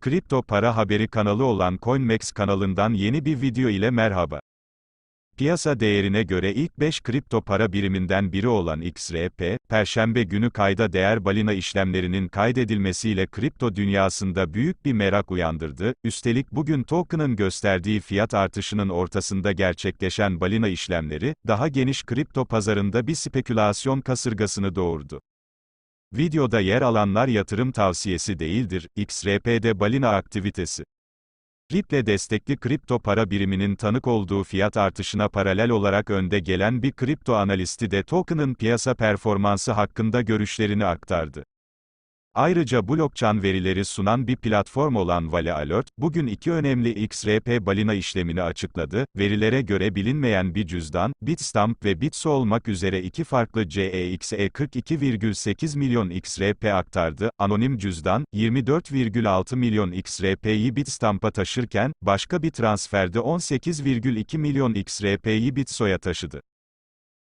Kripto para haberi kanalı olan CoinMex kanalından yeni bir video ile merhaba. Piyasa değerine göre ilk 5 kripto para biriminden biri olan XRP, Perşembe günü kayda değer balina işlemlerinin kaydedilmesiyle kripto dünyasında büyük bir merak uyandırdı. Üstelik bugün token'ın gösterdiği fiyat artışının ortasında gerçekleşen balina işlemleri, daha geniş kripto pazarında bir spekülasyon kasırgasını doğurdu. Videoda yer alanlar yatırım tavsiyesi değildir, XRP'de balina aktivitesi. Ripple destekli kripto para biriminin tanık olduğu fiyat artışına paralel olarak önde gelen bir kripto analisti de token'ın piyasa performansı hakkında görüşlerini aktardı. Ayrıca blockchain verileri sunan bir platform olan Vale Alert, bugün iki önemli XRP balina işlemini açıkladı. Verilere göre bilinmeyen bir cüzdan, Bitstamp ve Bitso olmak üzere iki farklı CEX'e 42,8 milyon XRP aktardı. Anonim cüzdan, 24,6 milyon XRP'yi Bitstamp'a taşırken, başka bir transferde 18,2 milyon XRP'yi Bitso'ya taşıdı.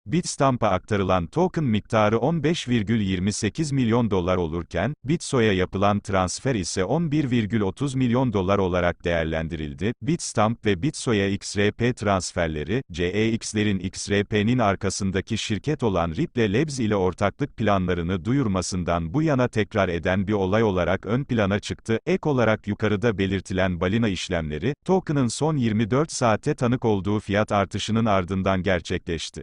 Bitstamp'a aktarılan token miktarı 15,28 milyon dolar olurken, Bitso'ya yapılan transfer ise 11,30 milyon dolar olarak değerlendirildi. Bitstamp ve Bitso'ya XRP transferleri, CEX'lerin XRP'nin arkasındaki şirket olan Ripple Labs ile ortaklık planlarını duyurmasından bu yana tekrar eden bir olay olarak ön plana çıktı. Ek olarak yukarıda belirtilen balina işlemleri, token'ın son 24 saatte tanık olduğu fiyat artışının ardından gerçekleşti.